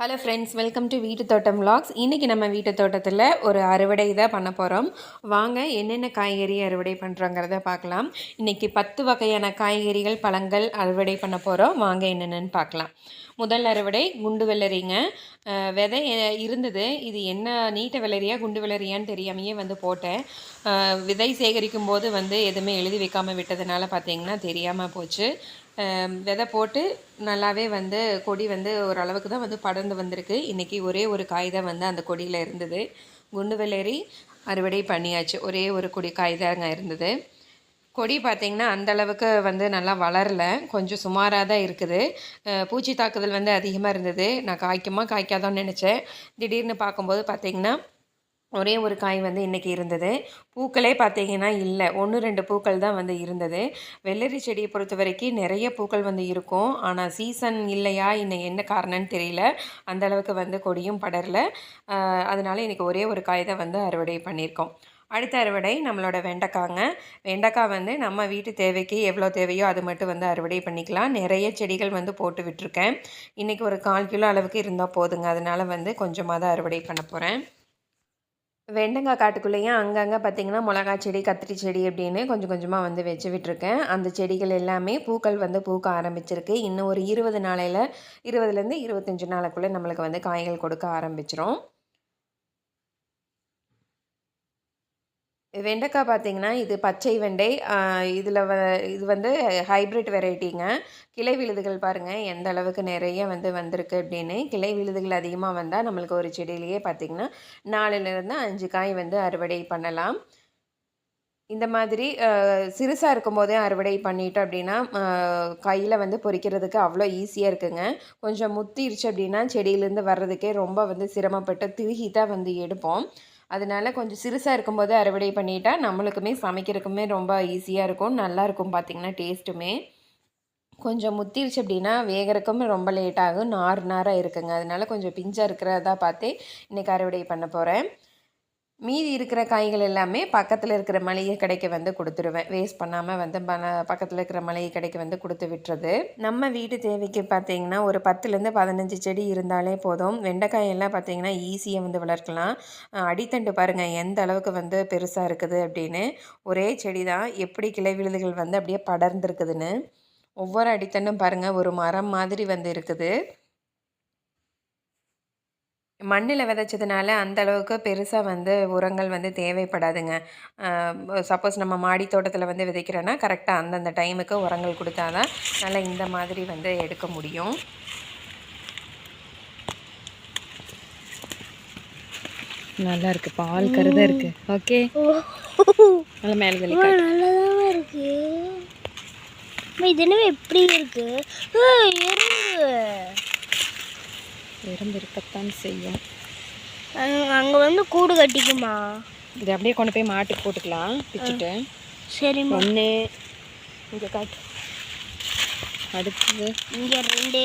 Hello friends welcome to வீட்டு தோட்டம் vlogs. இன்றைக்கி நம்ம வீட்டு தோட்டத்தில் ஒரு அறுவடை தான் பண்ண போகிறோம் வாங்க என்னென்ன காய்கறி அறுவடை பண்ணுறோங்கிறத பார்க்கலாம். இன்றைக்கி பத்து வகையான காய்கறிகள் பழங்கள் அறுவடை பண்ண போகிறோம் வாங்க என்னென்னு பார்க்கலாம். முதல் அறுவடை குண்டு வெள்ளரிங்க. விதை இருந்தது. இது என்ன நீட்ட வெள்ளரியா குண்டு வெள்ளரியான்னு தெரியாமையே வந்து போட்டேன். விதை சேகரிக்கும் போது வந்து எதுவுமே எழுதி வைக்காமல் விட்டதுனால பார்த்தீங்கன்னா தெரியாமல் போச்சு. விதை போட்டு நல்லாவே வந்து கொடி வந்து ஓரளவுக்கு தான் வந்து படர்ந்து வந்திருக்கு. இன்றைக்கி ஒரே ஒரு காய் தான் வந்து அந்த கொடியில் இருந்தது. குண்டு வெள்ளேறி அறுவடை பண்ணியாச்சு. ஒரே ஒரு கொடி காய் தாங்க இருந்தது. கொடி பார்த்திங்கன்னா அந்த அளவுக்கு வந்து நல்லா வளரல. கொஞ்சம் சுமாராக தான் இருக்குது. பூச்சி தாக்குதல் வந்து அதிகமாக இருந்தது. நான் காய்க்குமா காய்க்காதான்னு நினச்சேன். திடீர்னு பார்க்கும்போது பார்த்திங்கன்னா ஒரே ஒரு காய் வந்து இன்றைக்கி இருந்தது. பூக்களே பார்த்தீங்கன்னா இல்லை. ஒன்று ரெண்டு பூக்கள் தான் வந்து இருந்தது. வெள்ளரி செடியை பொறுத்த வரைக்கும் நிறைய பூக்கள் வந்து இருக்கும். ஆனால் சீசன் இல்லையா? இன்னும் என்ன காரணம்னு தெரியல. அந்த அளவுக்கு வந்து கொடியும் படரல. அதனால் இன்றைக்கி ஒரே ஒரு காய் தான் வந்து அறுவடை பண்ணியிருக்கோம். அடுத்த அறுவடை நம்மளோட வெண்டைக்காங்க. வெண்டைக்காய் வந்து நம்ம வீட்டு தேவைக்கு எவ்வளோ தேவையோ அது மட்டும் வந்து அறுவடை பண்ணிக்கலாம். நிறைய செடிகள் வந்து போட்டு விட்டுருக்கேன். இன்றைக்கி ஒரு கால் கிலோ அளவுக்கு இருந்தால் போதுங்க. அதனால் வந்து கொஞ்சமாக தான் அறுவடை பண்ண போகிறேன் வெண்டங்காய் காட்டுக்குள்ளேயும் அங்கங்கே பார்த்தீங்கன்னா மிளகா செடி கத்திரி செடி அப்படின்னு கொஞ்சம் கொஞ்சமாக வந்து வச்சு விட்டுருக்கேன். அந்த செடிகள் எல்லாமே பூக்கள் வந்து பூக்க ஆரம்பிச்சிருக்கு. இன்னும் ஒரு இருபது நாளையில் இருபதுலேருந்து இருபத்தஞ்சி நாளுக்குள்ளே நம்மளுக்கு வந்து காய்கள் கொடுக்க ஆரம்பிச்சிரும். வெண்டைக்காய் பார்த்திங்கன்னா இது பச்சை வெண்டை இதில் வ இது வந்து ஹைப்ரிட் வெரைட்டிங்க கிளை விழுதுகள் பாருங்கள் எந்த அளவுக்கு நிறைய வந்து வந்திருக்கு அப்படின்னு. கிளை விழுதுகள் அதிகமாக வந்தால் நம்மளுக்கு ஒரு செடியிலேயே பார்த்திங்கன்னா நாலுலேருந்து அஞ்சு காய் வந்து அறுவடை பண்ணலாம். இந்த மாதிரி சிறுசாக இருக்கும்போதே அறுவடை பண்ணிட்டோம் அப்படின்னா கையில் வந்து பொறிக்கிறதுக்கு அவ்வளோ ஈஸியாக இருக்குங்க. கொஞ்சம் முத்திருச்சு அப்படின்னா செடியிலேருந்து வர்றதுக்கே ரொம்ப வந்து சிரமப்பட்டு திருகி தான் வந்து எடுப்போம். அதனால கொஞ்சம் சிறுசாக இருக்கும்போது அறுவடை பண்ணிட்டா நம்மளுக்குமே சமைக்கிறதுக்குமே ரொம்ப ஈஸியாக இருக்கும். நல்லாயிருக்கும் பார்த்திங்கன்னா டேஸ்ட்டுமே கொஞ்சம் முத்திருச்சு அப்படின்னா வேகிறக்கும் ரொம்ப லேட் ஆகும். நார் நாராக இருக்குங்க. அதனால் கொஞ்சம் பிஞ்சாக இருக்கிறதா பார்த்து இன்றைக்கி அறுவடை பண்ண போகிறேன் மீதி இருக்கிற காய்கள் எல்லாமே பக்கத்தில் இருக்கிற மளிகை கடைக்கு வந்து கொடுத்துருவேன். வேஸ்ட் பண்ணாமல் வந்து பக்கத்தில் இருக்கிற மளிகை கடைக்கு வந்து கொடுத்து விட்டுறது. நம்ம வீட்டு தேவைக்கு பார்த்தீங்கன்னா ஒரு பத்துலேருந்து பதினஞ்சு செடி இருந்தாலே போதும். வெண்டைக்காய் எல்லாம் பார்த்தீங்கன்னா ஈஸியாக வந்து வளர்க்கலாம். அடித்தண்டு பாருங்கள் எந்த அளவுக்கு வந்து பெருசாக இருக்குது அப்படின்னு. ஒரே செடி தான் எப்படி கிளை விழுதுகள் வந்து அப்படியே படர்ந்துருக்குதுன்னு. ஒவ்வொரு அடித்தண்டும் பாருங்கள் ஒரு மரம் மாதிரி வந்து இருக்குது. மண்ணில் விதைச்சதுனால அந்த அளவுக்கு பெருசாக வந்து உரங்கள் வந்து தேவைப்படாதுங்க. சப்போஸ் நம்ம மாடி தோட்டத்தில் வந்து விதைக்கிறோன்னா கரெக்டாக அந்தந்த டைமுக்கு உரங்கள் கொடுத்தாதான் நல்லா இந்த மாதிரி வந்து எடுக்க முடியும். நல்லா இருக்கு. பால் கருதா இருக்கு. ஓகே. நல்ல மேலே. நல்லாதான் இருக்கு. இது என்ன எப்படி இருக்கு? எறும்பு எறும்பு இருக்கத்தான் செய்யும் அங்க- வந்து கூடு கட்டிக்குமா? இது அப்படியே கொண்டு போய் மாட்டுக்கு போட்டுக்கலாம். பிச்சுட்டு. சரிம்மா. ஒன்று இங்கே காட்டு. அடுத்தது. இங்க ரெண்டு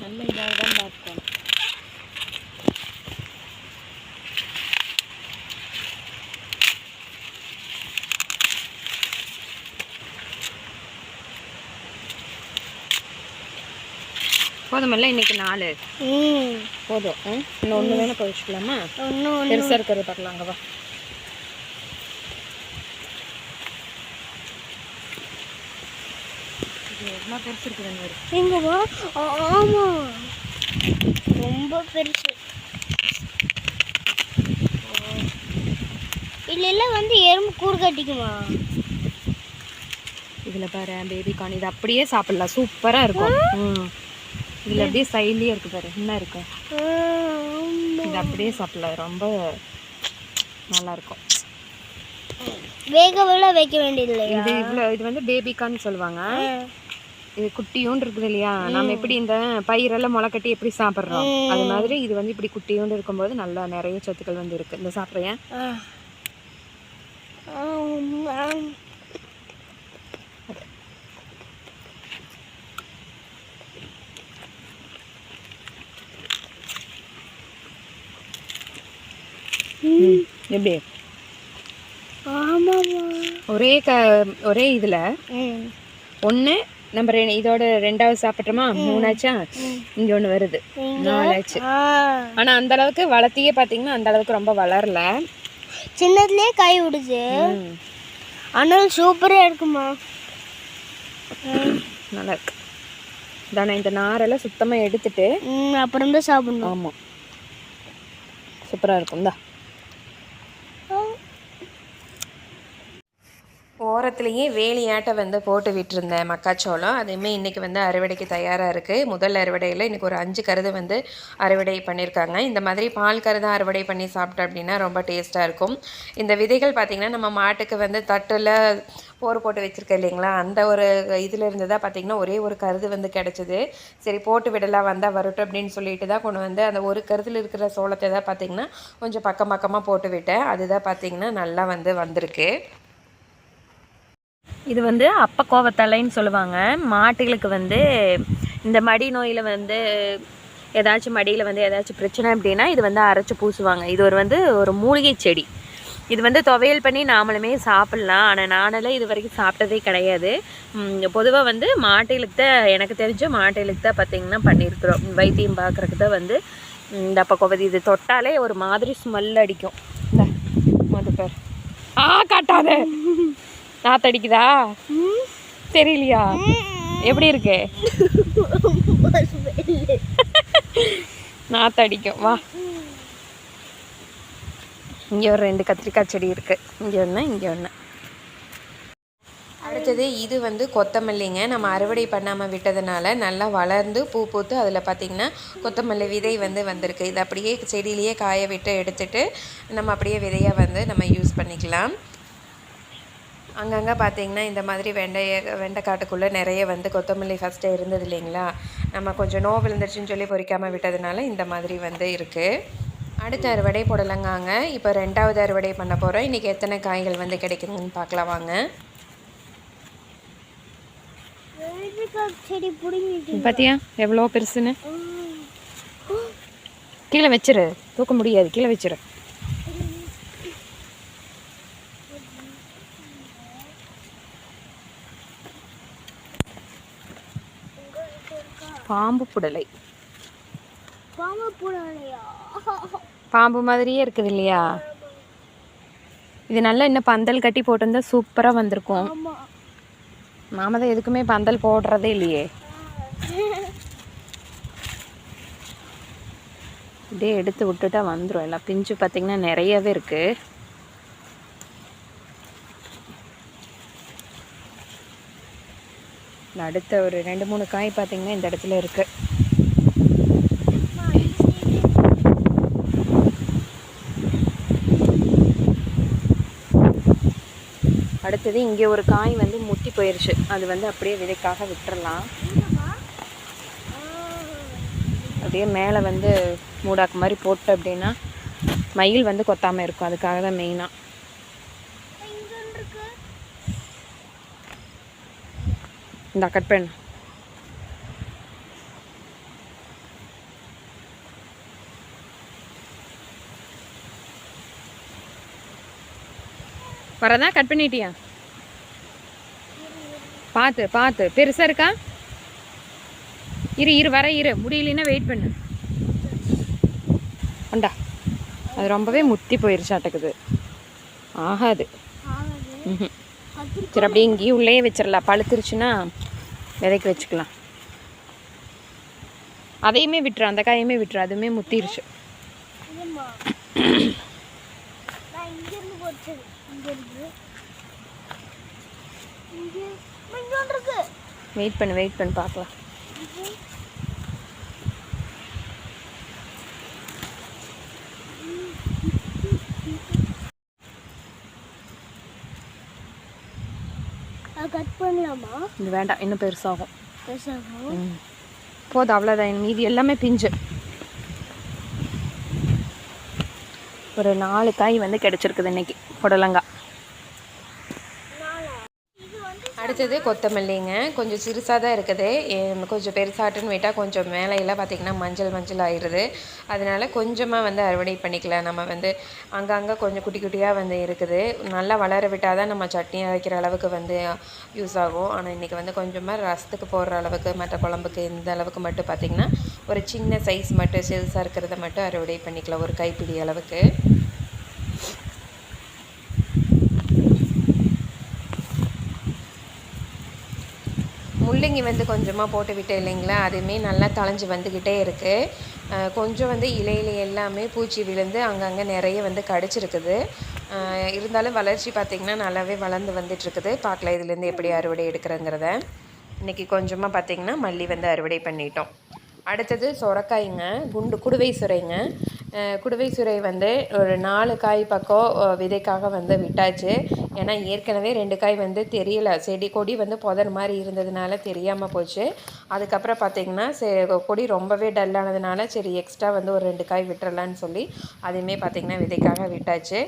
நல்ல இதாக தான் பார்க்கணும் போதுமல்ல இன்னைக்கு நாலு. ம். போதும்? இன்னும் ஒன்று வேணால் பறிச்சுக்கலாமா ஒன்று ஒன்று. பெருசாக இருக்கிறது பார்க்கலாம் அங்கே வா. எவ்வளோ பெருசு இருக்குதுங்க ரொம்ப பெருசு. இல்ல இல்ல வந்து எறும்பு கூடு கட்டிக்குமா? இதில் பாரு பேபி கார்ன் இது அப்படியே சாப்பிடலாம். சூப்பராக இருக்கும். ம். இதில் அப்படியே சைட்லேயே இருக்கு பாரு. என்ன இருக்கு? ஆ, ஆமா. இது அப்படியே சாப்பிடலாம். ரொம்ப நல்லா இருக்கும் வேக வேக வைக்க வேண்டியது இல்லையா இது இவ்வளோ இது வந்து பேபி கார்ன் சொல்லுவாங்க இது குட்டியோண்டு இருக்குது இல்லையா? நம்ம எப்படி இந்த பயிரெல்லாம் முளை கட்டி எப்படி சாப்பிட்றோம்? அது மாதிரி இது வந்து இப்படி குட்டியோண்டு இருக்கும்போது நல்லா நிறைய சத்துக்கள் வந்து இருக்கு. இந்த சாப்பிட்றேன் எப்படி? ஒரே க ஒரே இதில் ஒன்று நம்ம ரெ இதோட ரெண்டாவது சாப்பிட்றோமா மூணாச்சா? இங்கே ஒன்று வருது. நாலாச்சு. ஆனால் அந்த அளவுக்கு வளர்த்தியே பார்த்தீங்கன்னா அந்த அளவுக்கு ரொம்ப வளரல. சின்னதுலேயே கை விடுது. ம், ஆனால் சூப்பராக இருக்குமா? நல்லா இருக்கு. தானே இந்த நாரெல்லாம் சுத்தமாக எடுத்துட்டு அப்புறம் தான் சாப்பிடணும். ஆமாம் சூப்பராக இருக்கும். ஓரத்துலேயே வேலியாட்டை வந்து போட்டு விட்டுருந்தேன் மக்காச்சோளம். அதையுமே இன்றைக்கி வந்து அறுவடைக்கு தயாராக இருக்குது முதல் அறுவடையில் இன்றைக்கி ஒரு அஞ்சு கருது வந்து அறுவடை பண்ணியிருக்காங்க இந்த மாதிரி பால் கருதை அறுவடை பண்ணி சாப்பிட்டோம் அப்படின்னா ரொம்ப டேஸ்ட்டாக இருக்கும். இந்த விதைகள் பார்த்திங்கன்னா நம்ம மாட்டுக்கு வந்து தட்டில் போர் போட்டு வச்சுருக்க இல்லைங்களா? அந்த ஒரு இதில் இருந்து தான் பார்த்திங்கன்னா ஒரே ஒரு கருது வந்து கிடச்சிது. சரி போட்டு விடலாம் வந்தால் வரட்டும் அப்படின்னு சொல்லிட்டு தான் கொண்டு வந்து அந்த ஒரு கருதில் இருக்கிற சோளத்தை தான் பார்த்திங்கன்னா கொஞ்சம் பக்கம் பக்கமாக போட்டு விட்டேன். அதுதான் பார்த்திங்கன்னா நல்லா வந்து வந்திருக்கு. இது வந்து அப்ப கோவத்தலைன்னு சொல்லுவாங்க. மாட்டுகளுக்கு வந்து இந்த மடி நோயில் வந்து ஏதாச்சும் மடியில் வந்து ஏதாச்சும் பிரச்சனை அப்படின்னா இது வந்து அரைச்சி பூசுவாங்க. இது ஒரு வந்து ஒரு மூலிகை செடி. இது வந்து துவையல் பண்ணி நாமளுமே சாப்பிட்லாம். ஆனால் நானெல்லாம் இது வரைக்கும் சாப்பிட்டதே கிடையாது. பொதுவாக வந்து மாட்டுகளுக்கு தான் எனக்கு தெரிஞ்ச மாட்டுகளுக்கு தான் பார்த்திங்கன்னா பண்ணியிருக்கிறோம். வைத்தியம் பார்க்குறதுக்கு தான் வந்து இந்த அப்பக்கோவதி இது தொட்டாலே ஒரு மாதிரி ஸ்மெல் அடிக்கும். இந்த மது பேர். ஆ காட்டாத. நாத்தடிக்குதா? தெரியலையா? எப்படி இருக்கு? நாத்தடிக்கும். வா. இங்கே ஒரு ரெண்டு கத்திரிக்காய் செடி இருக்கு. இங்கே ஒன்று இங்கே ஒன்று அடுத்தது இது வந்து கொத்தமல்லிங்க. நம்ம அறுவடை பண்ணாமல் விட்டதுனால நல்லா வளர்ந்து பூ பூத்து அதில் பார்த்திங்கன்னா கொத்தமல்லி விதை வந்து வந்திருக்கு. இது அப்படியே செடியிலேயே காய விட்டு எடுத்துட்டு நம்ம அப்படியே விதையாக வந்து நம்ம யூஸ் பண்ணிக்கலாம். அங்கங்கே பார்த்தீங்கன்னா இந்த மாதிரி வெண்டைய வெண்டைக்காட்டுக்குள்ளே நிறைய வந்து கொத்தமல்லி ஃபஸ்ட்டு இருந்தது இல்லைங்களா? நம்ம கொஞ்சம் நோ விழுந்துருச்சுன்னு சொல்லி பொறிக்காமல் விட்டதுனால இந்த மாதிரி வந்து இருக்குது அடுத்த அறுவடை புடலங்காங்க. இப்போ ரெண்டாவது அறுவடை பண்ண போகிறோம் இன்றைக்கி எத்தனை காய்கள் வந்து கிடைக்குதுன்னு பார்க்கலாம் வாங்க. பார்த்தியா எவ்வளோ பெருசுன்னு? கீழே வச்சிரு. தூக்க முடியாது. கீழே வச்சிரு. பாம்பு புடலை. பாம்பு போடலையா? பாம்பு மாதிரியே இருக்குது இல்லையா? இது நல்லா இன்னும் பந்தல் கட்டி போட்டிருந்தா சூப்பராக வந்திருக்கும். நாம தான் எதுக்குமே பந்தல் போடுறதே இல்லையே. இப்படியே எடுத்து விட்டுட்டா வந்துடும் எல்லாம் பிஞ்சு பார்த்தீங்கன்னா நிறையவே இருக்கு. அடுத்த ஒரு ரெண்டு மூணு காய் பார்த்தீங்கன்னா இந்த இடத்துல இருக்கு. அடுத்தது இங்கே ஒரு காய் வந்து முட்டி போயிருச்சு. அது வந்து அப்படியே விதைக்காக விட்டுறலாம். அப்படியே மேலே வந்து மூடாக்கு மாதிரி போட்டு அப்படின்னா மயில் வந்து கொத்தாமல் இருக்கும். அதுக்காக தான் மெயினாக இந்த கட் பண்ணு. வரதா கட் பண்ணிட்டியா? பார்த்து பார்த்து பெருசாக இருக்கா? இரு இரு வர இரு. முடியலன்னா வெயிட் பண்ணு. அண்டா அது ரொம்பவே முத்தி போயிருச்சாட்டக்குது ஆகாது. ம்ஹும். சரி அப்படியே இங்கேயும் உள்ளே வச்சிடலாம் பழுத்துருச்சுன்னா விதைக்கு வச்சுக்கலாம். அதையுமே விட்டுரு அந்த காயுமே விட்டுரு அதுவுமே முத்திருச்சு. வெயிட் பண்ணு வெயிட் பண்ணு பார்க்கலாம் அது கட் பண்ணலாமா? இது வேண்டாம் இன்னும் பெருசாகும். பெருசாகும். போதும் அவ்வளோதான் மீதி எல்லாமே பிஞ்சு. ஒரு நாலு காய் வந்து கிடைச்சிருக்குது இன்னைக்கு புடலங்காய் அடுத்தது கொத்தமல்லிங்க. கொஞ்சம் சிறுசாக தான் இருக்குது. கொஞ்சம் பெருசாட்டுன்னு விட்டால் கொஞ்சம் மேலையெல்லாம் பார்த்திங்கன்னா மஞ்சள் மஞ்சள் ஆயிடுது. அதனால கொஞ்சமாக வந்து அறுவடை பண்ணிக்கலாம். நம்ம வந்து அங்கங்கே கொஞ்சம் குட்டி குட்டியாக வந்து இருக்குது. நல்லா வளர விட்டால் தான் நம்ம சட்னி அரைக்கிற அளவுக்கு வந்து யூஸ் ஆகும். ஆனால் இன்றைக்கி வந்து கொஞ்சமாக ரசத்துக்கு போடுற அளவுக்கு மற்ற குழம்புக்கு இந்த அளவுக்கு மட்டும் பார்த்திங்கன்னா ஒரு சின்ன சைஸ் மட்டும் சிறுசாக இருக்கிறத மட்டும் அறுவடை பண்ணிக்கலாம். ஒரு கைப்பிடி அளவுக்கு. முள்ளங்கி வந்து கொஞ்சமாக போட்டு விட்டேன் இல்லைங்களா? அதுவுமே நல்லா தொலைஞ்சி வந்துக்கிட்டே இருக்குது கொஞ்சம் வந்து இலையில எல்லாமே பூச்சி விழுந்து அங்கங்கே நிறைய வந்து கடிச்சிருக்குது. இருந்தாலும் வளர்ச்சி பார்த்திங்கன்னா நல்லாவே வளர்ந்து வந்துட்டுருக்குது. பார்க்கலாம் இதுலேருந்து எப்படி அறுவடை எடுக்கிறேங்கிறத. இன்றைக்கி கொஞ்சமாக பார்த்திங்கன்னா மல்லி வந்து அறுவடை பண்ணிட்டோம். அடுத்தது சொரக்காய்ங்க குண்டு குடுவை சுரைங்க. குடுவை சுரை வந்து ஒரு நாலு காய் பக்கம் விதைக்காக வந்து விட்டாச்சு. ஏன்னா ஏற்கனவே ரெண்டு காய் வந்து தெரியல. செடி கொடி வந்து புதர் மாதிரி இருந்ததுனால தெரியாமல் போச்சு. அதுக்கப்புறம் பார்த்திங்கன்னா செ கொடி ரொம்பவே டல்லானதுனால சரி எக்ஸ்ட்ரா வந்து ஒரு ரெண்டு காய் விட்டுறலான்னு சொல்லி அதையுமே பார்த்திங்கன்னா விதைக்காக விட்டாச்சு.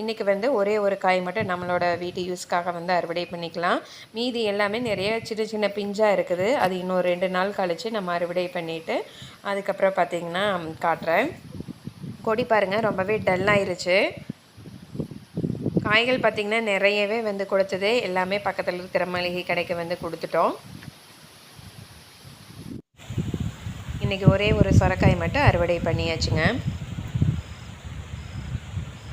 இன்றைக்கி வந்து ஒரே ஒரு காய் மட்டும் நம்மளோட வீட்டு யூஸ்க்காக வந்து அறுவடை பண்ணிக்கலாம். மீதி எல்லாமே நிறைய சின்ன சின்ன பிஞ்சாக இருக்குது. அது இன்னும் ரெண்டு நாள் கழித்து நம்ம அறுவடை பண்ணிவிட்டு அதுக்கப்புறம் பார்த்திங்கன்னா காட்டுறேன். கொடி பாருங்கள் ரொம்பவே டல் ஆயிருச்சு. காய்கள் பார்த்திங்கன்னா நிறையவே வந்து கொடுத்தது. எல்லாமே பக்கத்தில் இருக்கிற மளிகை கடைக்கு வந்து கொடுத்துட்டோம். இன்றைக்கி ஒரே ஒரு சொரக்காய் மட்டும் அறுவடை பண்ணியாச்சுங்க.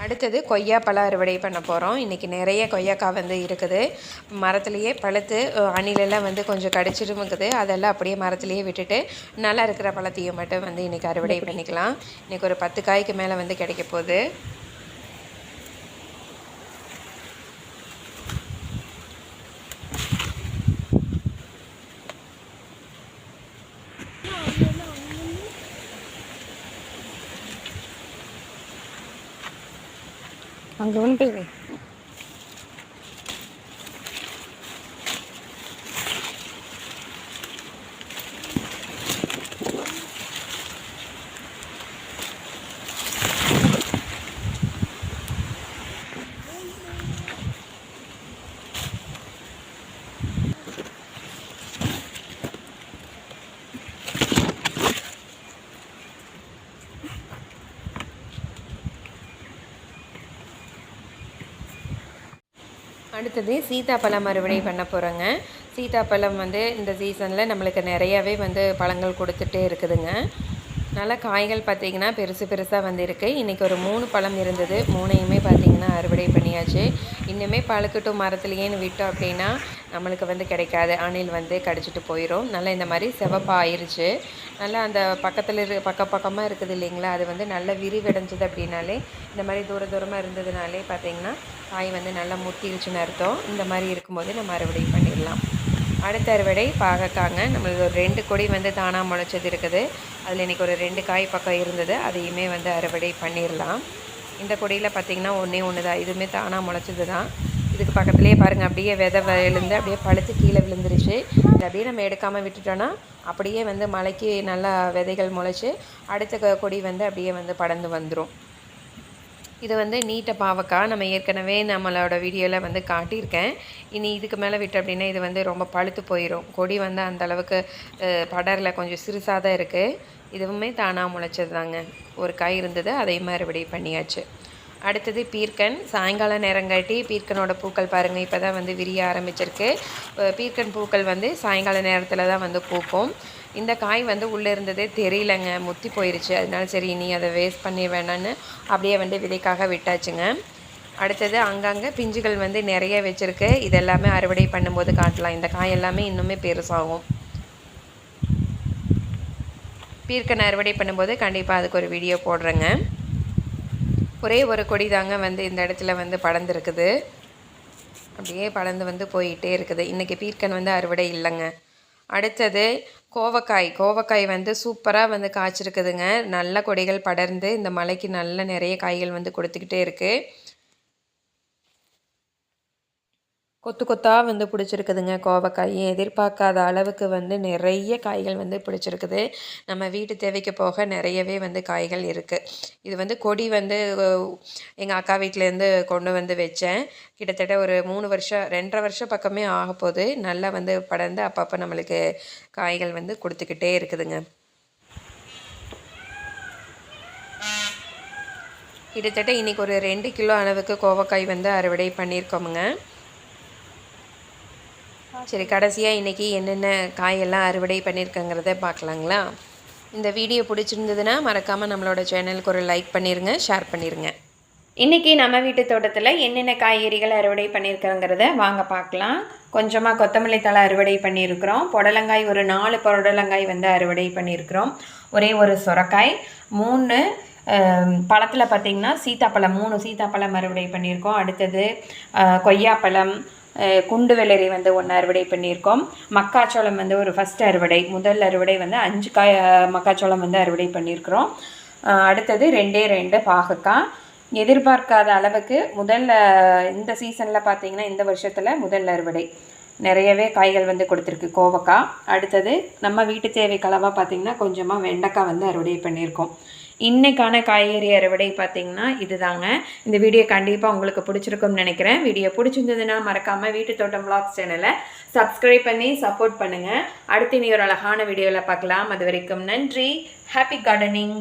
அடுத்தது கொய்யாப்பழம் அறுவடை பண்ண போகிறோம் இன்றைக்கி நிறைய கொய்யாக்காய் வந்து இருக்குது. மரத்துலேயே பழுத்து அணிலெல்லாம் வந்து கொஞ்சம் கடிச்சிருமுக்குது அதெல்லாம் அப்படியே மரத்துலேயே விட்டுட்டு நல்லா இருக்கிற பழத்தையும் மட்டும் வந்து இன்றைக்கி அறுவடை பண்ணிக்கலாம். இன்றைக்கி ஒரு பத்து காய்க்கு மேலே வந்து கிடைக்க போகுது. அங்கே அடுத்தது சீதாப்பழம் அறுவடை பண்ண போகிறோங்க சீதாப்பழம் வந்து இந்த சீசனில் நம்மளுக்கு நிறையாவே வந்து பழங்கள் கொடுத்துட்டே இருக்குதுங்க. நல்லா காய்கள் பார்த்திங்கன்னா பெருசு பெருசாக வந்திருக்கு. இன்றைக்கி ஒரு மூணு பழம் இருந்தது. மூணையுமே பார்த்திங்கன்னா அறுவடை பண்ணியாச்சு. இன்னுமே பழுக்கட்டும் மரத்துலேயேன்னு விட்டோம் அப்படின்னா நம்மளுக்கு வந்து கிடைக்காது. அணில் வந்து கடிச்சிட்டு போயிடும் நல்லா இந்த மாதிரி செவப்பாக நல்லா அந்த பக்கத்தில் இரு பக்க பக்கமாக இருக்குது இல்லைங்களா? அது வந்து நல்லா விரிவடைஞ்சது அப்படின்னாலே இந்த மாதிரி தூர தூரமாக இருந்ததுனாலே பார்த்திங்கன்னா காய் வந்து நல்லா முத்திருச்சுன்னு அர்த்தம். இந்த மாதிரி இருக்கும்போது நம்ம அறுவடை பண்ணிடலாம். அடுத்த அறுவடை பாகக்காங்க. நம்மளுக்கு ஒரு ரெண்டு கொடி வந்து தானாக முளைச்சது இருக்குது. அதில் இன்றைக்கி ஒரு ரெண்டு காய் பக்கம் இருந்தது. அதையுமே வந்து அறுவடை பண்ணிடலாம் இந்த கொடியில் பார்த்திங்கன்னா ஒன்றே ஒன்று தான் இதுவுமே தானாக முளைச்சது தான் இதுக்கு பக்கத்துலேயே பாருங்கள் அப்படியே விதை விழுந்து அப்படியே பழுத்து கீழே விழுந்துருச்சு. இதை அப்படியே நம்ம எடுக்காமல் விட்டுட்டோன்னா அப்படியே வந்து மலைக்கு நல்லா விதைகள் முளைச்சி அடுத்த கொடி வந்து அப்படியே வந்து படர்ந்து வந்துடும் இது வந்து நீட்ட பாவக்காய் நம்ம ஏற்கனவே நம்மளோட வீடியோவில் வந்து காட்டியிருக்கேன். இனி இதுக்கு மேலே விட்டு அப்படின்னா இது வந்து ரொம்ப பழுத்து போயிடும் கொடி வந்து அந்த அளவுக்கு படரில் கொஞ்சம் சிறுசாக தான் இருக்குது இதுவுமே தானாக முளைச்சது தாங்க ஒரு காய் இருந்தது அதே அறுவடை பண்ணியாச்சு. அடுத்தது பீர்க்கன். சாயங்கால நேரங்காட்டி பீர்க்கனோட பூக்கள் பாருங்கள் இப்போ தான் வந்து விரிய ஆரம்பிச்சிருக்கு. பீர்க்கன் பூக்கள் வந்து சாயங்கால நேரத்தில் தான் வந்து பூக்கும். இந்த காய் வந்து உள்ளே இருந்ததே தெரியலங்க முத்தி போயிருச்சு. அதனால சரி இனி அதை வேஸ்ட் பண்ணி வேணான்னு அப்படியே வந்து விதைக்காக விட்டாச்சுங்க. அடுத்தது அங்கங்கே பிஞ்சுகள் வந்து நிறைய வச்சுருக்கு. இதெல்லாமே அறுவடை பண்ணும்போது காட்டலாம். இந்த காய் எல்லாமே இன்னுமே பெருசாகும். பீர்க்கனை அறுவடை பண்ணும்போது கண்டிப்பாக அதுக்கு ஒரு வீடியோ போடுறேங்க. ஒரே ஒரு கொடி தாங்க வந்து இந்த இடத்துல வந்து படர்ந்துருக்குது. அப்படியே படர்ந்து வந்து போயிட்டே இருக்குது. இன்றைக்கி பீர்க்கன் வந்து அறுவடை இல்லைங்க. அடுத்தது கோவக்காய். கோவக்காய் வந்து சூப்பராக வந்து காய்ச்சிருக்குதுங்க. நல்ல கொடிகள் படர்ந்து இந்த மலைக்கு நல்ல நிறைய காய்கள் வந்து கொடுத்துக்கிட்டே இருக்குது கொத்து கொத்தாக வந்து பிடிச்சிருக்குதுங்க கோவக்காய். எதிர்பார்க்காத அளவுக்கு வந்து நிறைய காய்கள் வந்து பிடிச்சிருக்குது. நம்ம வீட்டு தேவைக்கு போக நிறையவே வந்து காய்கள் இருக்குது இது வந்து கொடி வந்து எங்கள் அக்கா வீட்டிலேருந்து கொண்டு வந்து வச்சேன். கிட்டத்தட்ட ஒரு மூணு வருஷம் ரெண்டரை வருஷம் பக்கமே ஆக போகுது. நல்லா வந்து படர்ந்து அப்பப்போ நம்மளுக்கு காய்கள் வந்து கொடுத்துக்கிட்டே இருக்குதுங்க. கிட்டத்தட்ட இன்றைக்கி ஒரு ரெண்டு கிலோ அளவுக்கு கோவக்காய் வந்து அறுவடை பண்ணியிருக்கோமுங்க. சரி கடைசியாக இன்றைக்கி என்னென்ன காயெல்லாம் அறுவடை பண்ணியிருக்கங்கிறத பார்க்கலாங்களா? இந்த வீடியோ பிடிச்சிருந்ததுன்னா மறக்காமல் நம்மளோட சேனலுக்கு ஒரு லைக் பண்ணிடுங்க ஷேர் பண்ணிடுங்க இன்றைக்கி நம்ம வீட்டு தோட்டத்தில் என்னென்ன காய்கறிகள் அறுவடை பண்ணியிருக்கிறோங்கிறத வாங்க பார்க்கலாம். கொஞ்சமாக கொத்தமல்லி தழை அறுவடை பண்ணியிருக்கிறோம். புடலங்காய் ஒரு நாலு புடலங்காய் வந்து அறுவடை பண்ணியிருக்கிறோம். ஒரே ஒரு சுரக்காய். மூணு பழத்தில் பார்த்திங்கன்னா சீத்தாப்பழம் மூணு சீத்தாப்பழம் அறுவடை பண்ணியிருக்கோம். அடுத்தது கொய்யாப்பழம் குண்டு வெள்ளரி வந்து ஒன்று அறுவடை பண்ணியிருக்கோம். மக்காச்சோளம் வந்து ஒரு ஃபஸ்ட் அறுவடை முதல் அறுவடை வந்து அஞ்சு காய் மக்காச்சோளம் வந்து அறுவடை பண்ணியிருக்கிறோம். அடுத்தது ரெண்டே ரெண்டு பாகக்காய் எதிர்பார்க்காத அளவுக்கு முதல்ல இந்த சீசனில் பார்த்தீங்கன்னா இந்த வருஷத்தில் முதல் அறுவடை. நிறையவே காய்கள் வந்து கொடுத்துருக்கு கோவக்காய் அடுத்தது நம்ம வீட்டு தேவைக்களவாக பார்த்திங்கன்னா பார்த்தீங்கன்னா கொஞ்சமாக வெண்டைக்காய் வந்து அறுவடை பண்ணியிருக்கோம். இன்றைக்கான காய்கறி அறுவடை பார்த்திங்கன்னா இதுதாங்க. இந்த வீடியோ கண்டிப்பாக உங்களுக்கு பிடிச்சிருக்கும்னு நினைக்கிறேன். வீடியோ பிடிச்சிருந்ததுன்னா மறக்காமல் வீட்டு தோட்டம் விளாக்ஸ் சேனலை சப்ஸ்கிரைப் பண்ணி சப்போர்ட் பண்ணுங்கள் அடுத்து இனி ஒரு அழகான வீடியோவில் பார்க்கலாம். அது வரைக்கும் நன்றி. Happy gardening